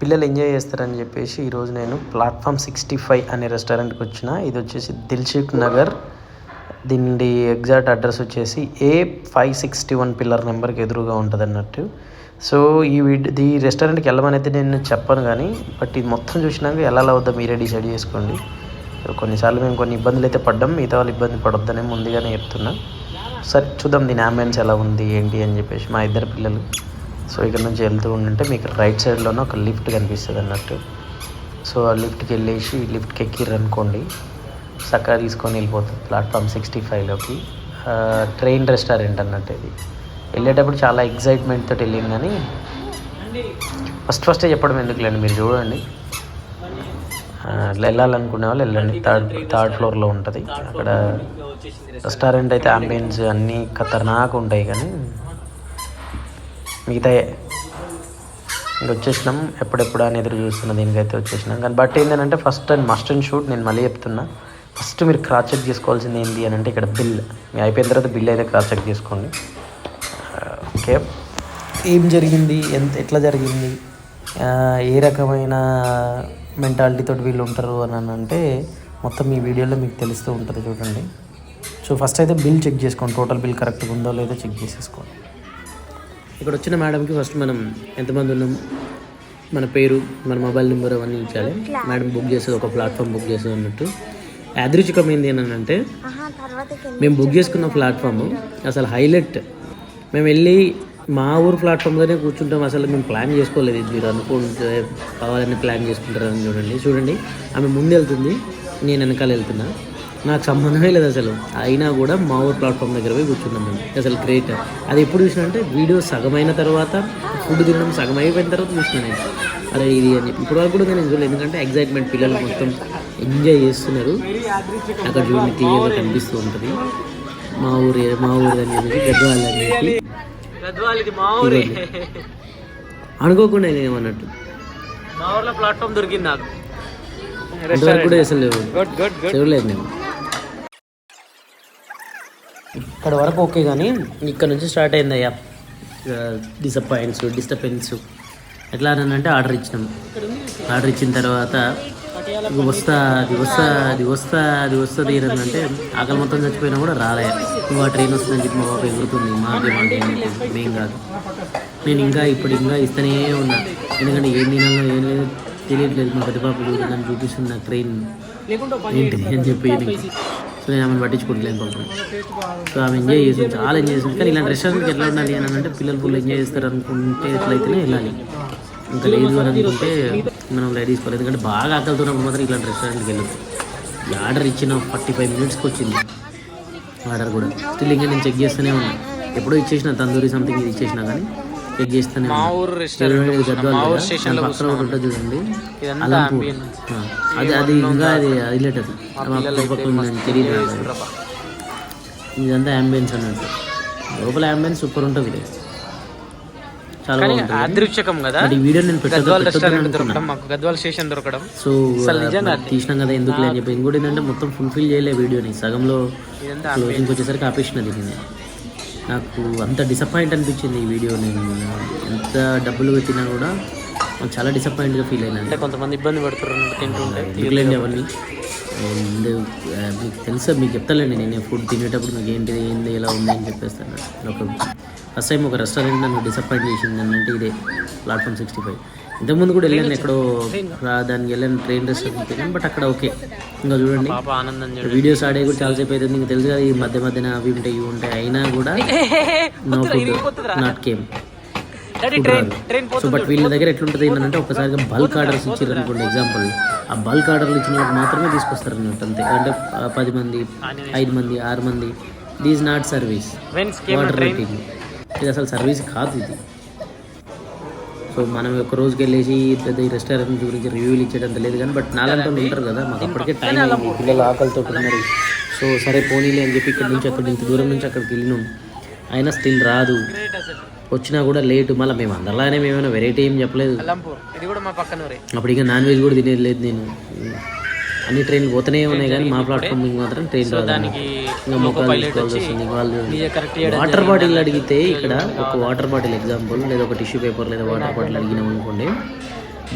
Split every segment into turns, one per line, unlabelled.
పిల్లలు ఎంజాయ్ చేస్తారని చెప్పేసి ఈరోజు నేను ప్లాట్ఫామ్ సిక్స్టీ ఫైవ్ అనే రెస్టారెంట్కి వచ్చిన. ఇది వచ్చేసి దిల్షుక్ నగర్. దీని ఎగ్జాక్ట్ అడ్రస్ వచ్చేసి A five sixty one pillar నెంబర్కి ఎదురుగా ఉంటుంది అన్నట్టు. సో ఈ వీడి ఈ రెస్టారెంట్కి వెళ్ళమని అయితే నేను చెప్పను కానీ బట్ ఇది మొత్తం చూసినాక ఎలా వద్దా మీరే డిసైడ్ చేసుకోండి. కొన్నిసార్లు మేము కొన్ని ఇబ్బందులు అయితే పడ్డాం. మిగతా వాళ్ళు ఇబ్బంది పడొద్దని ముందుగానే చెప్తున్నా. సరే చూద్దాం దీని అంబులెన్స్ ఎలా ఉంది ఏంటి అని చెప్పేసి మా ఇద్దరు పిల్లలు. సో ఇక్కడ నుంచి వెళ్తూ ఉంటే మీకు రైట్ సైడ్లోనే ఒక లిఫ్ట్ కనిపిస్తుంది అన్నట్టు. సో ఆ లిఫ్ట్కి వెళ్ళేసి లిఫ్ట్కి ఎక్కిర్రు అనుకోండి చక్కగా తీసుకొని వెళ్ళిపోతుంది ప్లాట్ఫామ్ సిక్స్టీ ఫైవ్లోకి ట్రైన్ రెస్టారెంట్ అన్నట్టు ఇది. వెళ్ళేటప్పుడు చాలా ఎగ్జైట్మెంట్ తోటి వెళ్ళింది కానీ ఫస్ట్ ఫస్టే చెప్పడం ఎందుకులేండి మీరు చూడండి. వెళ్ళాలనుకునే వాళ్ళు వెళ్ళండి థర్డ్ థర్డ్ ఫ్లోర్లో ఉంటుంది. అక్కడ రెస్టారెంట్ అయితే అంబియన్స్ అన్నీ ఖతర్నాక్ ఉంటాయి కానీ మిగతా ఇంకా వచ్చేసినాం. ఎప్పుడెప్పుడు అని ఎదురు చూస్తున్నా దీనికైతే వచ్చేసినాం. కానీ బట్ ఏంటంటే first and must and shoot నేను మళ్ళీ చెప్తున్నా. ఫస్ట్ మీరు క్రాస్ చెక్ చేసుకోవాల్సింది ఏంటి అని అంటే ఇక్కడ బిల్ మీ అయిపోయిన తర్వాత బిల్ అయితే క్రాస్ చెక్ చేసుకోండి. ఓకే. ఏం జరిగింది? ఎంత ఎట్లా జరిగింది? ఏ రకమైన మెంటాలిటీతో వీళ్ళు ఉంటారు అని అంటే మొత్తం ఈ వీడియోలో మీకు తెలుస్తూ ఉంటుంది చూడండి. సో ఫస్ట్ అయితే బిల్ చెక్ చేసుకోండి. టోటల్ బిల్ కరెక్ట్గా ఉందో లేదో చెక్ చేసేసుకోండి. ఇక్కడ వచ్చిన మేడంకి ఫస్ట్ మనం ఎంతమంది ఉన్నాం? మన పేరు మన మొబైల్ నెంబర్ అవన్నీ ఇచ్చాలి. మేడం బుక్ చేసేది ఒక ప్లాట్ఫామ్ బుక్ చేసేది అన్నట్టు. యాదృచ్ఛికం ఏంది అని అంటే మేము బుక్ చేసుకున్న ప్లాట్ఫామ్ అసలు హైలైట్. మేము వెళ్ళి మా ఊరు ప్లాట్ఫామ్లోనే కూర్చుంటాం. అసలు మేము ప్లాన్ చేసుకోలేదు ఇది. మీరు అనుకుంటే కావాలని ప్లాన్ చేసుకుంటారని చూడండి. చూడండి. ఆమె ముందు వెళ్తుంది నేను వెనకాల వెళ్తున్నా. నాకు సంబంధమే లేదు అసలు. అయినా కూడా మా ఊరు ప్లాట్ఫామ్ దగ్గర పోయి కూర్చున్నాం మేము. అసలు గ్రేట్ అది ఎప్పుడు చూసినా అంటే వీడియో సగమైన తర్వాత ఫుడ్ తినడం సగం అయిపోయిన తర్వాత చూసిన నేను. అరే ఇది అని. ఇప్పుడు వరకు కూడా నేను చూడలేదు. ఎందుకంటే ఎగ్జైట్మెంట్ పిల్లలు మొత్తం ఎంజాయ్ చేస్తున్నారు. అక్కడ చూడండి క్లియర్గా కనిపిస్తూ ఉంటుంది. మా ఊరు మా ఊరు అని చెప్పేసి గద్వాల్ అని చెప్పి. అనుకోకుండా నేను ఏమన్నట్టు
మా ఊర్లో ప్లాట్ఫామ్ దొరికింది నాకు.
కూడా అసలు చూడలేదు నేను. అక్కడ వరకు ఓకే కానీ ఇక్కడ నుంచి స్టార్ట్ అయింది అయ్యా. డిసప్పాయింట్స్ డిస్టర్బెన్స్ ఎట్లా అని అంటే ఆర్డర్ ఇచ్చినాం. ఆర్డర్ ఇచ్చిన తర్వాత ఇక వస్తా అది వస్తా అది వస్తా అది వస్తుంది అంటే ఆకలి మొత్తం చచ్చిపోయినా కూడా రాలే. నువ్వు ఆ ట్రైన్ వస్తుందని చెప్పి మా బాబు ఎగురుతుంది. మాకే మాకే మేం కాదు. నేను ఇంకా ఇప్పుడు ఇంకా ఇస్తూనే ఉన్నా. ఎందుకంటే ఏం తినాలో ఏం లేదు తెలియట్లేదు మా పెద్ద పాప చూడదని చూపిస్తుంది నాకు ట్రైన్ ఏంటి అని చెప్పి సో నేను ఆమెను పట్టించుకోవట్లేదు పాపం సో ఆమె ఎంజాయ్ చేసి చాలా ఎంజాయ్ చేసింది. కానీ ఇలాంటి రెస్టారెంట్కి ఎట్లా ఉండాలి అని అంటే పిల్లలు ఫుల్ ఎంజాయ్ చేస్తారు అనుకుంటే ఎట్లయితేనే వెళ్ళాలి. ఇంకా లేదు అని అనుకుంటే మనం లైట్ తీసుకోవాలి. ఎందుకంటే బాగా ఆకలితున్నప్పుడు మాత్రం ఇలాంటి రెస్టారెంట్కి వెళ్ళదు ఈ ఆర్డర్ ఇచ్చిన ఫార్టీ ఫైవ్ మినిట్స్కి వచ్చింది. ఆర్డర్ కూడా. స్టిల్ ఇంకా నేను చెక్ చేస్తూనే ఉన్నాను ఎప్పుడో ఇచ్చేసిన తందూరి సంథింగ్ ఇది కానీ చెక్ చేస్తూనే ఉంటుంది చూడండి. అలంపూర్. అది అది ఇంకా అది ఉందని తెలియదు. ఇదంతా అంబియన్స్ అన్నట్టు. లోపల అంబియన్స్ సూపర్ ఉంటుంది చాలా
అదృశ్యకం కదా.
బట్ ఈ వీడియో నేను పెట్టద్దు
గద్వాల్
పెట్టొద్దని
రెస్టారెంట్
అనుకున్నా.
దొరకడం మాకు గద్వాల్ స్టేషన్ దొరకడం.
సో
అసలు నిజంగా
ఆ, తీసినాం కదా అని చెప్పి ఇంకోటి ఏంటంటే మొత్తం ఫుల్ఫిల్ చేయలే వీడియోని. సగంలో క్లోజింగ్ వచ్చేసరికి ఆపేసినది దీన్ని. నాకు అంత డిసప్పాయింట్ అనిపించింది ఈ వీడియో నేను. ఎంత డబ్బులు పెట్టినా కూడా చాలా డిసప్పాయింట్గా ఫీల్ అయినా
అంటే కొంతమంది ఇబ్బంది పడుతున్నారు తింటుంటే.
ఎందుకులేండి అవన్నీ? అండ్ మీకు తెలుసా మీకు చెప్తానండి నేను ఫుడ్ తినేటప్పుడు మీకు ఏంటి ఏంది ఎలా ఉంది అని చెప్పేస్తాను ఒక ఫస్ట్ టైం ఒక రెస్టారెంట్ నన్ను డిసప్పాయింట్ చేసింది. అంటే ఇదే ప్లాట్ఫామ్ సిక్స్టీ ఫైవ్ ఇంతకుముందు కూడా వెళ్ళాను ఎక్కడో దానికి వెళ్ళాను ట్రైన్ రెస్టారెంట్ తిన్నాను బట్ అక్కడ ఓకే. ఇంకా చూడండి. వీడియోస్ ఆడే కూడా చాలాసేపు అవుతుంది. మీకు తెలుసు కదా ఈ మధ్య మధ్యన అవి ఉంటాయి ఇవి ఉంటాయి. అయినా కూడా no food not came so but వీళ్ళ దగ్గర ఎట్లుంటుంది ఏంటంటే ఒకసారిగా బల్క్ ఆర్డర్స్ ఇచ్చారు అనుకోండి ఎగ్జాంపుల్ ఆ బల్క్ ఆర్డర్లు ఇచ్చిన వాళ్ళకి మాత్రమే తీసుకొస్తారు అన్నట్టు అంతే. అంటే పది మంది ఐదు మంది ఆరు మంది. These not service water rating ఇది అసలు సర్వీస్ కాదు ఇది. సో మనం ఒక రోజుకి వెళ్ళేసి పెద్ద ఈ రెస్టారెంట్ గురించి రివ్యూలు ఇచ్చేటంత లేదు కానీ బట్ వాళ్ళు ఉంటారు కదా మాకు అప్పటికే టైం అయింది. పిల్లలు ఆకలితో ఉన్నారు. సో సరే పోనీలే అని చెప్పి ఇక్కడ నుంచి అక్కడ ఇంత దూరం నుంచి అక్కడికి వెళ్ళినాం. అయినా స్టిల్ రాదు. వచ్చినా కూడా లేటు మళ్ళీ మేము అందరిలానే మేమైనా వెరైటీ ఏం చెప్పలేదు. అప్పుడు ఇంకా నాన్ వెజ్ కూడా తినేది లేదు నేను. అన్ని ట్రైన్లు పోతూనే ఉన్నాయి కానీ మా ప్లాట్ఫామ్ మాత్రం ట్రైన్
దానికి
వాళ్ళు వాటర్ బాటిల్ అడిగితే ఇక్కడ ఒక వాటర్ బాటిల్ ఎగ్జాంపుల్ లేదా ఒక టిష్యూ పేపర్ లేదా వాటర్ బాటిల్ అడిగినాం అనుకోండి.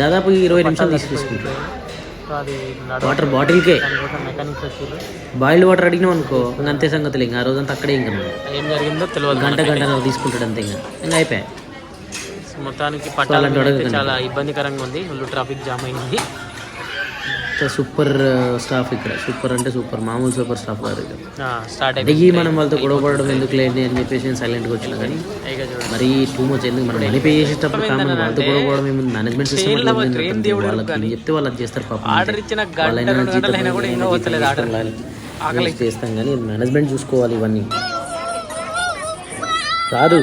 దాదాపు ఇరవై నిమిషాలు తీసి తీసుకుంటారు
సో అది
వాటర్ బాటిల్కే బాయిల్డ్ వాటర్ అడిగినాం అనుకో ఇంకా అంతే సంగతులు ఇంకా. ఆ రోజంతా అక్కడే ఇంకా.
ఏం జరిగిందో తెలియదు
గంట గంట తీసుకుంటాడు అంతే ఇంకా. ఇంకా అయిపోయాయి
మొత్తానికి పట్టాలంటే చాలా ఇబ్బందికరంగా ఉంది. ఫుల్ ట్రాఫిక్ జామ్ అయింది.
సూపర్ స్టాఫ్ ఇక్కడ. సూపర్ అంటే సూపర్. మామూలు సూపర్ స్టాఫ్ గారు
స్టార్ట్
మనం వాళ్ళతో గొడవ పడడం ఎందుకు లేని అని చెప్పేసి నేను సైలెంట్గా వచ్చినా కానీ మరి టూ మచ్ ఎందుకు? మనం మనీ పే చేసేటప్పుడు కామన్ వాళ్ళతో గొడవ పడడం ఏముంది? మేనేజ్మెంట్ సిస్టమ్ వాళ్ళకి చెప్తే వాళ్ళు అది చేస్తారు పాపం
ఆర్డర్ ఇచ్చిన
చేస్తాం కానీ మేనేజ్మెంట్ చూసుకోవాలి ఇవన్నీ. రాదు.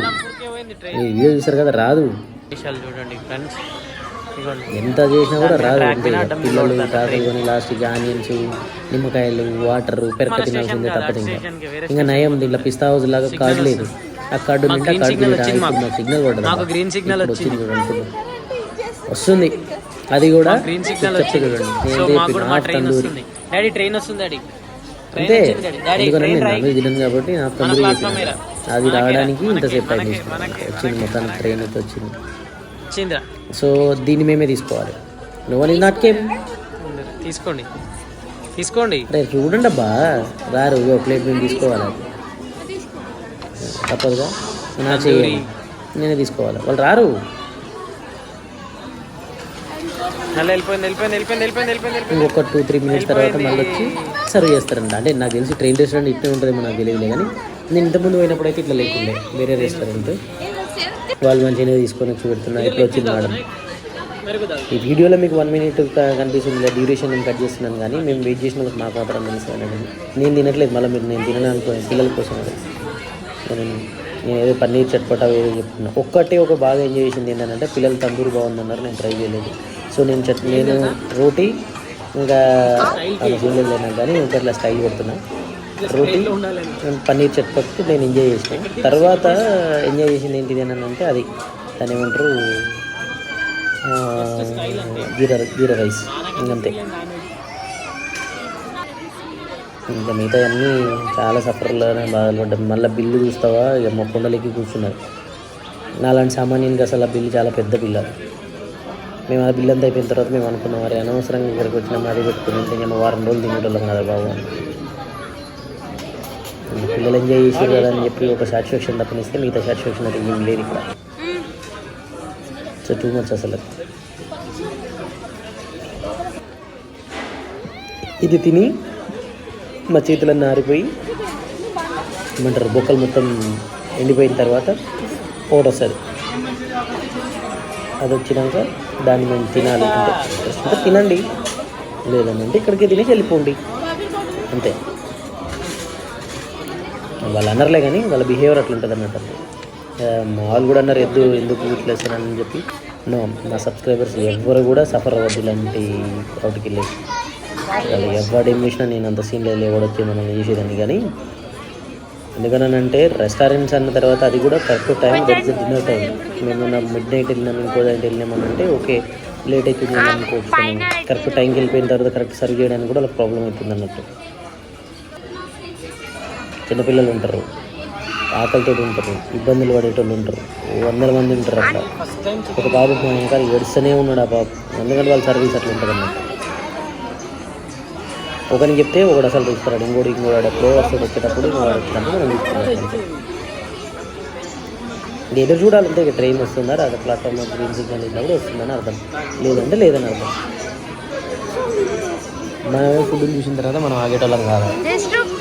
వీడియో చూసారు కదా రాదు.
విషయాలు చూడండి ఫ్రెండ్స్
ఎంత చేసినా కూడా రాదు. పిల్లలు తాతలు కొని లాస్ట్కి ఆనియన్స్ నిమ్మకాయలు వాటర్ పెరక తినాల్సిందే తప్పదు ఇంకా. ఇంకా నయం దీంట్లో పిస్తా హౌస్ లాగా కార్డు లేదు. ఆ కార్డు ఆ కార్డు మీద సిగ్నల్ పడదు
మాకు గ్రీన్ సిగ్నల్
వచ్చింది చూడండి ఇప్పుడు. వస్తుంది. అది కూడా
గ్రీన్ సిగ్నల్
చెప్తా
వచ్చింది.
చూడండి. తందూరి
డాడీ ట్రైన్ వస్తుంది డాడీ. డాడీ.
ఎందుకంటే
ట్రైన్
నేను
రాయి
నాన్ వెజ్ తినను కాబట్టి తందూరి.
మీరా?
అది రావడానికి ఇంతసేపు టైం
మనకి,
తీసుకుంది
మనకి,
వచ్చింది మొత్తానికి ట్రైన్ అయితే వచ్చింది.
వచ్చిందిరా
సో దీన్ని మేమే తీసుకోవాలి. No one is not came
తీసుకోండి. తీసుకోండి.
అరే చూడండి అబ్బా. రారు ఇగో ప్లేట్ మేము తీసుకోవాలి. తప్పదుగా. నా చేయాలి నేనే తీసుకోవాలి. వాళ్ళు రారు. ఇంకొక టూ త్రీ మినిట్స్ తర్వాత మళ్ళీ వచ్చి సర్వ్ చేస్తారంట. అంటే నాకు తెలిసి ట్రైన్ రెస్టారెంట్ ఇట్లా ఉంటుందేమో నాకు తెలియదులే కానీ నేను ఇంతకుముందు పోయినప్పుడు అయితే ఇట్లా లేకుండే. వేరే రెస్టారెంట్ వాళ్ళు మంచిగా తీసుకొని వచ్చి పెడుతున్నారు. ఇప్పుడు వచ్చింది మేడం. ఈ వీడియోలో మీకు వన్ మినిట్ కనిపిస్తుంది. డ్యూరేషన్ నేను కట్ చేస్తున్నాను కానీ మేము వెయిట్ చేసినందుకు మాకు మాత్రం అనేది నేను తినట్లేదు మళ్ళీ మీరు నేను తినను అనుకోను పిల్లల కోసం నేను నేను ఏదో పన్నీర్ చట్పటా ఏదో చెప్తున్నా. ఒక్కటే ఒక బాగా ఎంజాయ్ చేసింది ఏంటంటే పిల్లలు తందూరి బాగుందన్నారు నేను ట్రై చేయలేదు. సో నేను చట్ నేను రోటీ ఇంకా లేనా కానీ ఇంకా ఇట్లా స్టైల్ కొడుతున్నా. రోటీ పన్నీర్ చట్పట్టు నేను ఎంజాయ్ చేసిన. తర్వాత ఎంజాయ్ చేసింది ఏంటిది అని అంటే అది. దాని ఏమంటారు? జీరా జీరా రైస్. ఇంకంతే. ఇంకా మిగతా అన్నీ చాలా సఫర్లోనే బాధలు పడ్డాం మళ్ళీ బిల్లు చూస్తావా? ఇక మా కొండలకి కూర్చున్నారు. నాలాంటి సామాన్యునికి అసలు ఆ బిల్లు చాలా పెద్ద బిల్లు అది. మేము ఆ బిల్లు అంతా అయిపోయిన తర్వాత మేము అనుకున్నాం మరి అనవసరంగా ఇక్కడికి వచ్చినాం అది పెట్టుకుని ఇంకా వారం రోజులు తినేటోళ్ళం కదా బాబు అని. పిల్లలు ఎంజాయ్ చేసారు కదా అని చెప్పి ఒక సాటిస్ఫాక్షన్ తప్పనిస్తే మిగతా సాటిస్ఫాక్షన్ అయితే ఏం లేదు ఇక్కడ. సో టూ మచ్ అసలు. ఇది తిని మా చేతులన్నీ ఆరిపోయి ఏమంటారు బొక్కలు మొత్తం ఎండిపోయిన తర్వాత ఒకటి వస్తుంది. అది వచ్చినాక దాన్ని మేము తినాలి. అంటే తినండి. లేదంటే ఇక్కడికి తినేసి వెళ్ళిపోండి. అంతే. వాళ్ళు అన్నారులే కానీ వాళ్ళ బిహేవియర్ అట్లా ఉంటుంది అన్నట్టు మా వాళ్ళు కూడా అన్నారు ఎద్దు ఎందుకు ఇట్లా వేస్తానని చెప్పి. నో నా సబ్స్క్రైబర్స్ ఎవ్వరు కూడా సఫర్ అవ్వద్దు ఇలాంటి అవుట్కి వెళ్ళి ఎవరు ఏం చేసినా నేను అంత సీన్ లేదు ఎవడొచ్చి మనం చేసేదాన్ని కానీ. ఎందుకనంటే రెస్టారెంట్స్ అన్న తర్వాత అది కూడా కరెక్ట్ టైం దొరికితే డిన్నర్ టైం మేము మిడ్ నైట్ వెళ్ళినాం ఇంకో నైట్ వెళ్ళినామనంటే ఓకే లేట్ అవుతుంది అని అనుకోవచ్చు కరెక్ట్ టైంకి వెళ్ళిపోయిన తర్వాత కరెక్ట్ సర్వ్ చేయడానికి కూడా వాళ్ళకి ప్రాబ్లం అవుతుంది అన్నట్టు చిన్నపిల్లలు ఉంటారు. ఆకలితో ఉంటారు. ఇబ్బందులు పడేటోళ్ళు ఉంటారు. వందల మంది ఉంటారు అట్లా ఒక బాబు మా ఇంకా ఏడుస్తూనే ఉన్నాడు ఆ బాబు. ఎందుకంటే వాళ్ళ సర్వీస్ అట్లా ఉంటుంది అన్నమాట ఒకరిని చెప్తే ఒకడు అసలు తీసుకురాడు ఇంకోటి ఇంకోటి ఎప్పుడో వస్తాడు వచ్చేటప్పుడు ఇంకోటి వచ్చేటప్పుడు మనం తీసుకున్నాం ఎదురు చూడాలంటే ఇక. ట్రైన్ వస్తుందా అది ప్లాట్ఫామ్ గ్రీన్ సిగ్నల్ ఇచ్చినప్పుడు వస్తుందని అర్థం. లేదంటే లేదని అర్థం. మనమే ఫుడ్ చూసిన తర్వాత మనం ఆగేటోళ్ళం కాదు?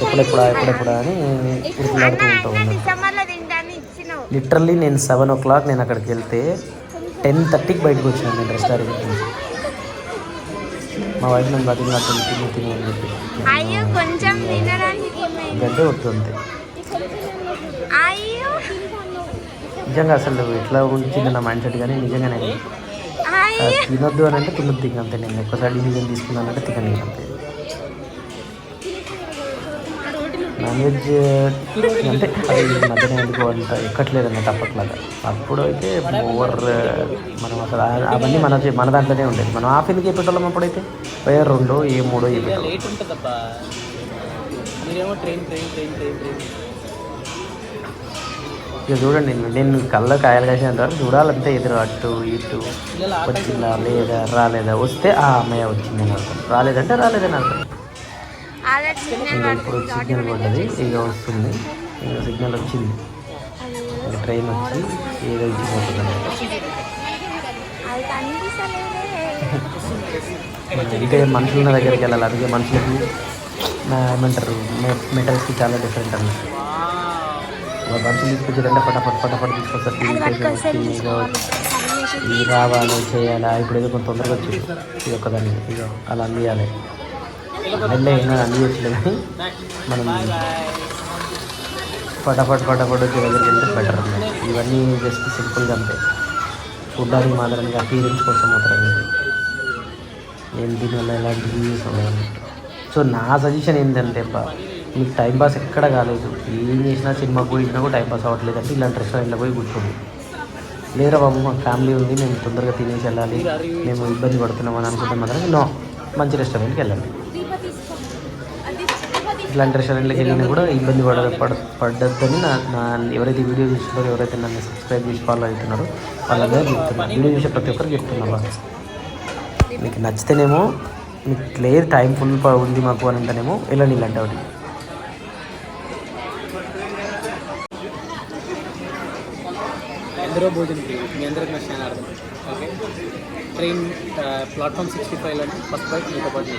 ఎప్పుడెప్పుడా ఎప్పుడెప్పుడా అని ఉరుకులాడుతూ ఉంటాం లిటరల్లీ నేను సెవెన్ ఓ క్లాక్ నేను అక్కడికి వెళ్తే టెన్ థర్టీకి బయటకు వచ్చినాను నేను రెస్టారెంట్ నుంచి మా వైఫ్ నన్ను బతికినట్టు తిని తిని అని చెప్పి? గడ్డే వస్తుంది నిజంగా అసలు ఇట్లా ఉంచింది నా మైండ్ సెట్ కానీ నిజంగానే తినొద్దు అని అంటే తినొద్దు అంతే నేను. ఒక్కసారి డిసిజన్ తీసుకున్నానంటే తినను అంతే. నాన్ వెజ్ అంటే అది మధ్యన ఎందుకు అంత ఎక్కట్లేదు అన్నట్టు అప్పట్లాగా. అప్పుడు అయితే ఓవర్ మనం అసలు అవన్నీ మన మన దాంట్లోనే ఉండేది మనం హాఫ్ ఎందుకు చెప్పేటోళ్ళం అప్పుడైతే? పోయే రెండో ఏ మూడో ఇక చూడండి నేను కళ్ళ కాయలు కాసేంత వరకు చూడాలంటే ఎదురు అటు ఇటు. వచ్చిందా లేదా రాలేదా? వస్తే ఆ అమ్మాయి వచ్చింది అని అర్థం. రాలేదంటే రాలేదని అర్థం. ఇప్పుడు సిగ్నల్ పడ్డది ఇక వస్తుంది. ఇక సిగ్నల్ వచ్చింది. ట్రైన్ వచ్చి ఏదో ఇచ్చిపోతుంది ఇంకా మనుషుల దగ్గరికి వెళ్ళాలి. అందుకే మనుషులకి ఏమంటారు మెటల్స్కి చాలా డిఫరెంట్ అన్నమాట. ఒక మనుషులు తీసుకొచ్చారంటే ఫటాఫట్ ఫటాఫట్ తీసుకొస్తారు. టీవీ ఇది రావాలి చేయాలా? ఇప్పుడు ఏదో కొంత తొందరగా వచ్చింది. ఇది ఒక్కదాన్ని ఇక అలా అందియాలి. వెళ్ళే ఇంకా అందియచ్చులే కానీ మనం ఫటాఫట్ ఫటాఫట్ వచ్చే దగ్గరికి వెళ్తే బెటర్ అన్నమాట. ఇవన్నీ జస్ట్ సింపుల్గా అంతే చూడడానికి మాత్రం అపీరెన్స్ కోసం మాత్రమే నేను దీనివల్ల ఎలాంటి రివ్యూస్ ఉన్నాయన్నట్టు సో నా సజెషన్ ఏంటంటే బా మీకు టైం పాస్ ఎక్కడ కాలేదు. ఏం చేసినా సినిమా పోయి ఇచ్చినా కూడా టైం పాస్ అవ్వట్లేదు అంటే ఇలాంటి రెస్టారెంట్లో పోయి కూర్చోండి. లేరా బాబు మా ఫ్యామిలీ ఉంది మేము తొందరగా తినేసి వెళ్ళాలి. మేము ఇబ్బంది పడుతున్నాం అని అనుకుంటే మాత్రం నో మంచి రెస్టారెంట్కి వెళ్ళండి. ఇట్లాంటి రెస్టారెంట్లకు వెళ్ళినా కూడా ఇబ్బంది పడ పడ పడ్డద్దని నా నా ఎవరైతే వీడియో చూస్తున్నారో ఎవరైతే నన్ను సబ్స్క్రైబ్ చేసి ఫాలో అవుతున్నారో వాళ్ళందరూ చెప్తున్నారు వీడియో చూసే ప్రతి ఒక్కరు చెప్తున్నా మీకు నచ్చితేనేమో మీకు లేదు టైం ఫుల్ ఉంది మాకు అని అంటేనేమో వెళ్ళండి ఇలాంటి ఒకటి
ఎందరో భోజనం మీ అందరికి నచ్చిన అర్థం ఓకే? ట్రైన్ ప్లాట్ఫామ్ సిక్స్టీ ఫైవ్లో ఫస్ట్ బైక్ మీతో పాటు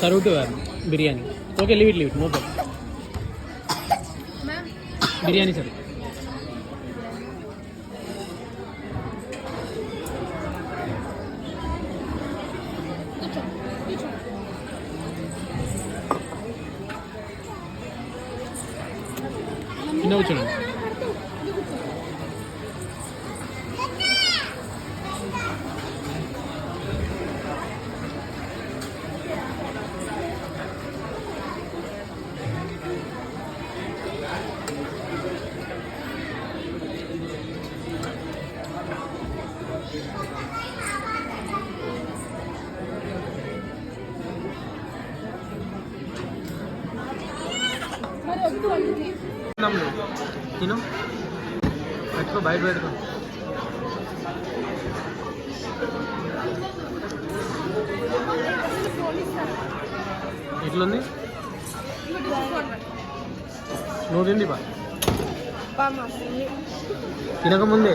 నేను. Serve to biryani okay leave it leave it no problem biryani sir పెట్టుకో బయట పెట్టుకో. ఎట్లుంది? నువ్వు తిండి బా తినకముందే.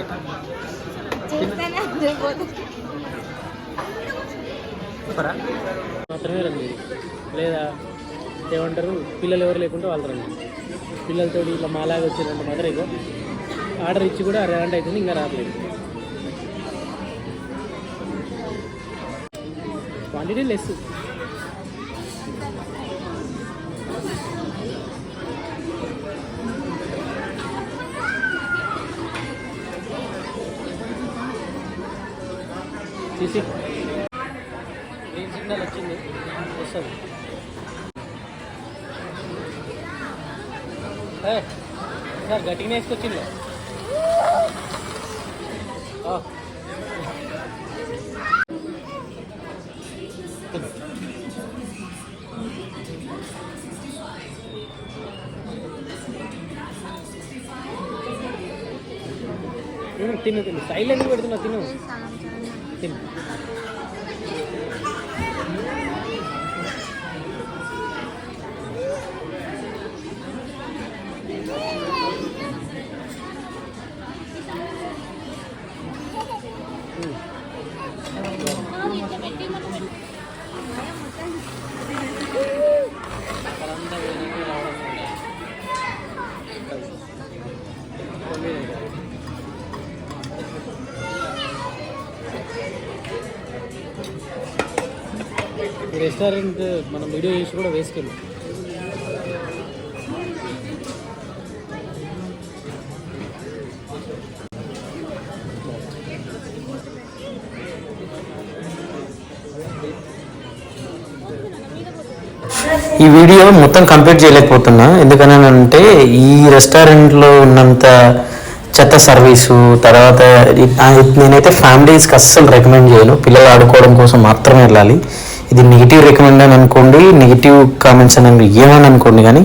మాత్రమే రండి. లేదా ఏమంటారు? పిల్లలు ఎవరు లేకుంటే వాళ్ళు రండి. పిల్లలతో ఇట్లా మాలాగా వచ్చారంటే మాత్రం ఇగో. ఆర్డర్ ఇచ్చి కూడా అరగంట అవుతుంది ఇంకా రావట్లేదు. క్వాంటిటీ లెస్ తీసి గ్రీన్ సిగ్నల్ వచ్చింది. వస్తుంది ఏ, సార్ గట్టిగా వేసుకొచ్చింది తిను తిను. స్టైల్ ఎందుకు పెడుతున్నావు? తిను. తిను. రెస్టారెంట్ మనం వీడియో చేసి కూడా వేసుకెళ్ళాం.
ఈ వీడియో మొత్తం కంప్లీట్ చేయలేకపోతున్నా. ఎందుకనంటే ఈ రెస్టారెంట్లో ఉన్నంత చెత్త సర్వీసు తర్వాత నేనైతే ఫ్యామిలీస్కి అస్సలు రికమెండ్ చేయను. పిల్లలు ఆడుకోవడం కోసం మాత్రమే వెళ్ళాలి. ఇది నెగిటివ్ రికమెండ్ అని అనుకోండి నెగిటివ్ కామెంట్స్ అని ఏమని అనుకోండి కానీ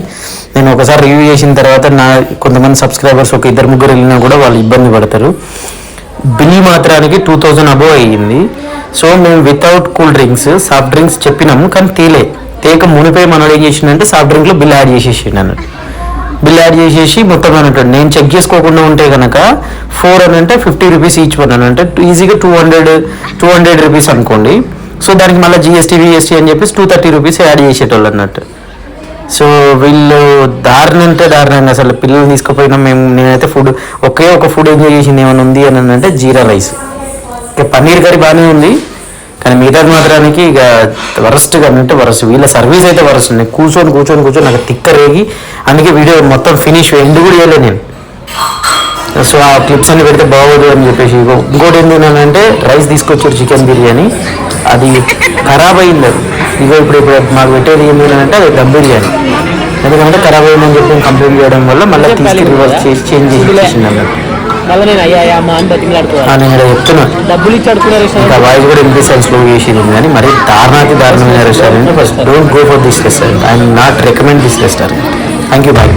నేను ఒకసారి రివ్యూ చేసిన తర్వాత నా కొంతమంది సబ్స్క్రైబర్స్ ఒక ఇద్దరు ముగ్గురు వెళ్ళినా కూడా వాళ్ళు ఇబ్బంది పడతారు. బిల్ మాత్రానికి టూ థౌజండ్ అబోవ్ అయ్యింది. సో మేము without cool drinks soft drinks చెప్పినాము కానీ తేలే. తేక మునిపై మనోడు ఏం చేసిండంటే సాఫ్ట్ డ్రింక్లో బిల్ యాడ్ చేసేసిండు అన్నట్టు బిల్ యాడ్ చేసేసి మొత్తం అన్నట్టు నేను చెక్ చేసుకోకుండా ఉంటే కనుక ఫోర్ అని అంటే ఫిఫ్టీ రూపీస్ ఈచ్ వన్ అని అంటే ఈజీగా two hundred two hundred rupees అనుకోండి. సో దానికి మళ్ళీ జిఎస్టీ విఎస్టీ అని చెప్పేసి టూ థర్టీ రూపీస్ యాడ్ చేసేటోళ్ళు అన్నట్టు. సో వీళ్ళు దారుణ అంటే దారుణంగా అసలు పిల్లలు తీసుకుపోయినా మేము నేనైతే ఫుడ్ ఒకే ఒక ఫుడ్ ఎంజాయ్ చేసింది ఏమైనా ఉంది అని అంటే జీరా రైస్. ఇక పన్నీర్ కర్రీ బాగానే ఉంది కానీ మిగతాది మాత్రానికి ఇక వరస్ట్గా అంటే వరస్ట్. వీళ్ళ సర్వీస్ అయితే వరస్ట్. ఉంది కూర్చొని కూర్చొని కూర్చొని నాకు తిక్క రేగి అందుకే వీడియో మొత్తం ఫినిష్ ఎండ్ కూడా చేయలేదు నేను. సో ఆ క్లిప్స్ అన్ని పెడితే బాగోదు అని చెప్పేసి ఇగో ఇంకోటి ఏంటంటే రైస్ తీసుకొచ్చారు చికెన్ బిర్యానీ. అది ఖరాబ్ అయింది అది. ఇగో ఇప్పుడు ఇప్పుడు మాకు పెట్టేది ఏంటి అంటే అది దమ్ బిర్యానీ. ఎందుకంటే ఖరాబ్ అయిందని చెప్పి కంప్లైంట్ చేయడం వల్ల మళ్ళీ తీసుకు రివర్స్ చేసి చేంజ్ చేసి అన్నట్టు
మళ్ళీ నేను అయ్యా అని
నేను చెప్తున్నా.
డబ్బులు ఇచ్చి అడుకునే
ఇంకా వాయిస్ కూడా ఇంప్రెస్ స్లో చేసింది కానీ మరి దారుణాతి దారుణమైన restaurant first don't go for this restaurant I'm not recommend this restaurant thank you bye